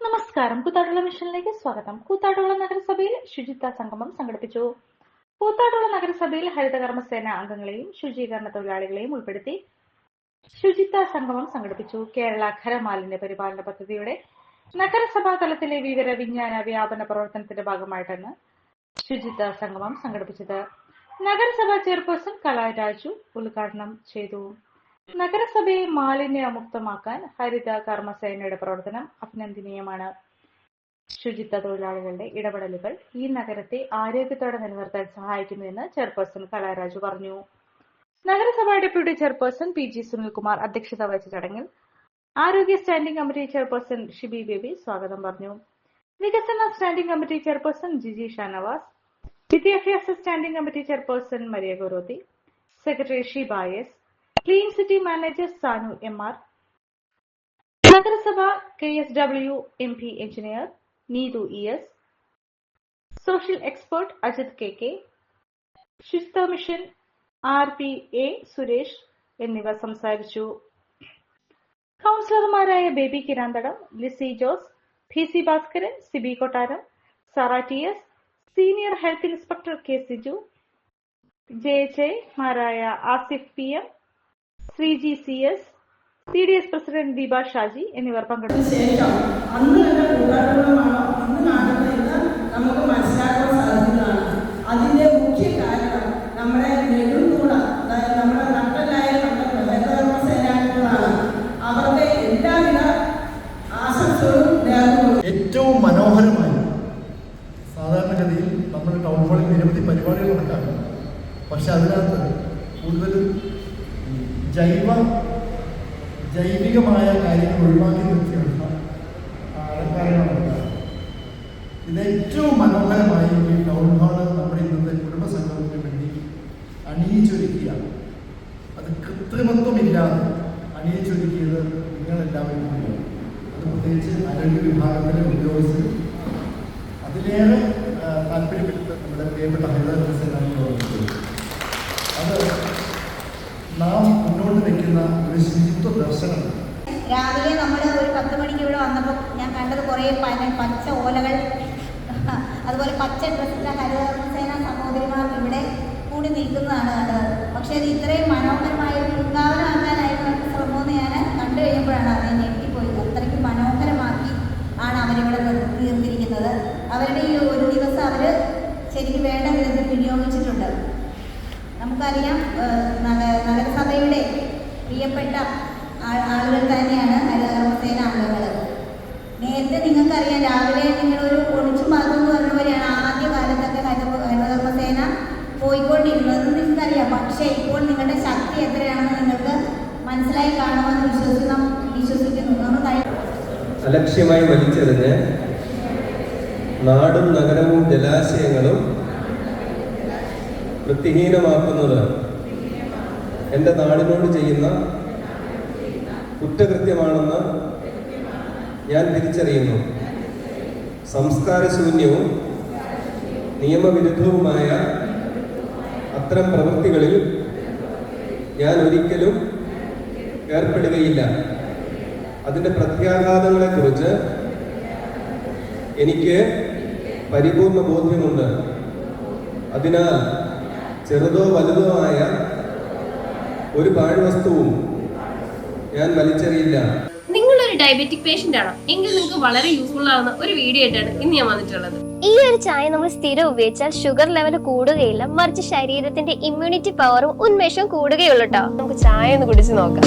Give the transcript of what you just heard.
നമസ്കാരം. കൂത്താടുള്ള മിഷനിലേക്ക് സ്വാഗതം. കൂത്താടുള്ള നഗരസഭയിൽ ശുചിത്വ സംഗമം സംഘടിപ്പിച്ചു. കൂത്താടുള്ള നഗരസഭയിൽ ഹരിതകർമ്മസേന അംഗങ്ങളെയും ശുചീകരണ തൊഴിലാളികളെയും ഉൾപ്പെടുത്തി ശുചിത്വ സംഗമം സംഘടിപ്പിച്ചു. കേരള ഖരമാലിന്യ പരിപാലന പദ്ധതിയുടെ നഗരസഭാ തലത്തിലെ വിവര വിജ്ഞാന വ്യാപന പ്രവർത്തനത്തിന്റെ ഭാഗമായിട്ടാണ് ശുചിത്വ സംഗമം സംഘടിപ്പിച്ചത്. നഗരസഭാ ചെയർപേഴ്സൺ കലാരാജു ഉദ്ഘാടനം ചെയ്തു. നഗരസഭയെ മാലിന്യമുക്തമാക്കാൻ ഹരിത കർമ്മസേനയുടെ പ്രവർത്തനം അഭിനന്ദനീയമാണ്. ശുചിത്വ തൊഴിലാളികളുടെ ഇടപെടലുകൾ ഈ നഗരത്തെ ആരോഗ്യത്തോടെ നിലനിർത്താൻ സഹായിക്കുന്നുവെന്ന് ചെയർപേഴ്സൺ കലാരാജു പറഞ്ഞു. നഗരസഭാ deputy chairperson P G Sunilkumar അധ്യക്ഷത വഹിച്ച ചടങ്ങിൽ ആരോഗ്യ standing committee chairperson Shibi Baby സ്വാഗതം പറഞ്ഞു. വികസന standing committee chairperson Jiji Shanavas വിദ്യാഭ്യാസ standing committee chairperson Maria Gorothi secretary Sheeba S clean city manager Sanu M R നഗരസഭ K S W M P engineer Neethu E S social expert Ajith K K ശുചിത്വ mission R P A Suresh എന്നിവർ സംസാരിച്ചു കൗൺസിലർമാരായ Baby Kiranthadam Lissy Jose P C Bhaskaran Siby Kottaram Sara T S senior health inspector K Siju J H മാരായ Asif P M Sreeji C S C D S president Deepa Shaji എന്നിവർ പങ്കെടുത്തു. ജൈവ ജൈവികമായ കാര്യങ്ങൾ ഒഴിവാക്കി നിർത്തിയുള്ള അലങ്കാരങ്ങളുണ്ട്. ഇത് ഏറ്റവും മനോഹരമായി ഈ ടൗൺ ഹാൾ നമ്മുടെ ഇന്നത്തെ കുടുംബസംഗമത്തിന് വേണ്ടി അണിയിച്ചൊരുക്കിയാണ് അത് കൃത്രിമത്വമില്ലാതെ അണിയിച്ചൊരുക്കിയത് നിങ്ങളെല്ലാവരും കൂടിയാണ് അത് പ്രത്യേകിച്ച് ആരോഗ്യ വിഭാഗത്തിലെ ഉദ്യോഗസ്ഥർ അതിലേറെ താല്പര്യപ്പെട്ട് നമ്മുടെ പ്രിയപ്പെട്ട ഹരിത സേനാംഗങ്ങളുണ്ട് അത് നാം മുന്നോട്ട് ഒരു ശുചിത്വ ദർശനമാണ് രാവിലെ നമ്മൾ ഒരു പത്ത് മണിക്ക് ഇവിടെ വന്നപ്പോൾ ഞാൻ കണ്ടത് കുറേ പച്ച ഓലകൾ അതുപോലെ പച്ച ഡ്രസ്സിലെ ഹരിതകർമ്മസേന സഹോദരിമാർ ഇവിടെ കൂടി നിൽക്കുന്നതാണ് കണ്ടത്. പക്ഷേ ഇത് ഇത്രയും മനോഹരമായ ഒരു വൃന്ദാവനമാക്കാനായിരുന്നു അവരുടെ ശ്രമമെന്ന് ഞാൻ കണ്ടു കഴിഞ്ഞപ്പോഴാണ് അതിനെ ഞെട്ടിപ്പോയത്. അത്രയ്ക്ക് മനോഹരമാക്കി ആണ് അവരിവിടെ തീർത്തിരിക്കുന്നത് അവരുടെ ഈ ഒരു ദിവസം അവർ ശരിക്കും വേണ്ട വിധത്തിൽ വിനിയോഗിച്ചിട്ടുണ്ട്. നമുക്കറിയാം ഏഹ്, നഗ- നഗരസഭയുടെ പ്രിയപ്പെട്ട ആളുകൾ തന്നെയാണ് ഹരിതകർമ്മസേന അംഗങ്ങൾ നേരത്തെ നിങ്ങൾക്കറിയാം രാവിലെ നിങ്ങളൊരു ഒളിച്ചു മാർഗം എന്ന് പറഞ്ഞവരെയാണ് ആദ്യ കാലത്തൊക്കെ ഹരിത ഹരിതകർമ്മസേന പോയിക്കൊണ്ടിരുന്നത്. നിങ്ങൾക്കറിയാം? പക്ഷേ ഇപ്പോൾ നിങ്ങളുടെ ശക്തി എത്രയാണെന്ന് നിങ്ങൾക്ക് മനസ്സിലായി കാണുമെന്ന് വിശ്വസിക്കുന്നു. കഴിഞ്ഞ അലക്ഷ്യമായി വലിച്ചെറിഞ്ഞ് നാടും നഗരവും ജലാശയങ്ങളും വൃത്തിഹീനമാക്കുന്നത് എന്റെ നാടിനോട് ചെയ്യുന്ന കുറ്റകൃത്യമാണെന്ന് ഞാൻ തിരിച്ചറിയുന്നു. സംസ്കാരശൂന്യവും നിയമവിരുദ്ധവുമായ അത്തരം പ്രവൃത്തികളിൽ ഞാൻ ഒരിക്കലും ഏർപ്പെടുകയില്ല. അതിന്റെ പ്രത്യാഘാതങ്ങളെക്കുറിച്ച് എനിക്ക് പരിപൂർണ ബോധ്യമുണ്ട്. അതിനാൽ ചെറുതോ വലുതോ ആയ ഒരു പാഴ്വസ്തുവും ഞാൻ വലിച്ചെറിയില്ല. നിങ്ങളൊരു ഡയബറ്റിക് പേഷ്യന്റ് ആണോ? എങ്കിൽ നിങ്ങൾക്ക് വളരെ യൂസ്ഫുൾ ആവുന്ന ഒരു വീഡിയോ ആയിട്ടാണ് ഇന്ന് ഞാൻ വന്നിട്ടുള്ളത്. ഈ ഒരു ചായ നമ്മൾ സ്ഥിരം ഉപയോഗിച്ചാൽ ഷുഗർ ലെവൽ കൂടുകയില്ല മറിച്ച് ശരീരത്തിന്റെ ഇമ്മ്യൂണിറ്റി പവറും ഉന്മേഷവും കൂടുകയുള്ളൂ കേട്ടോ നമുക്ക് ചായ ഒന്ന് കുടിച്ച് നോക്കാം.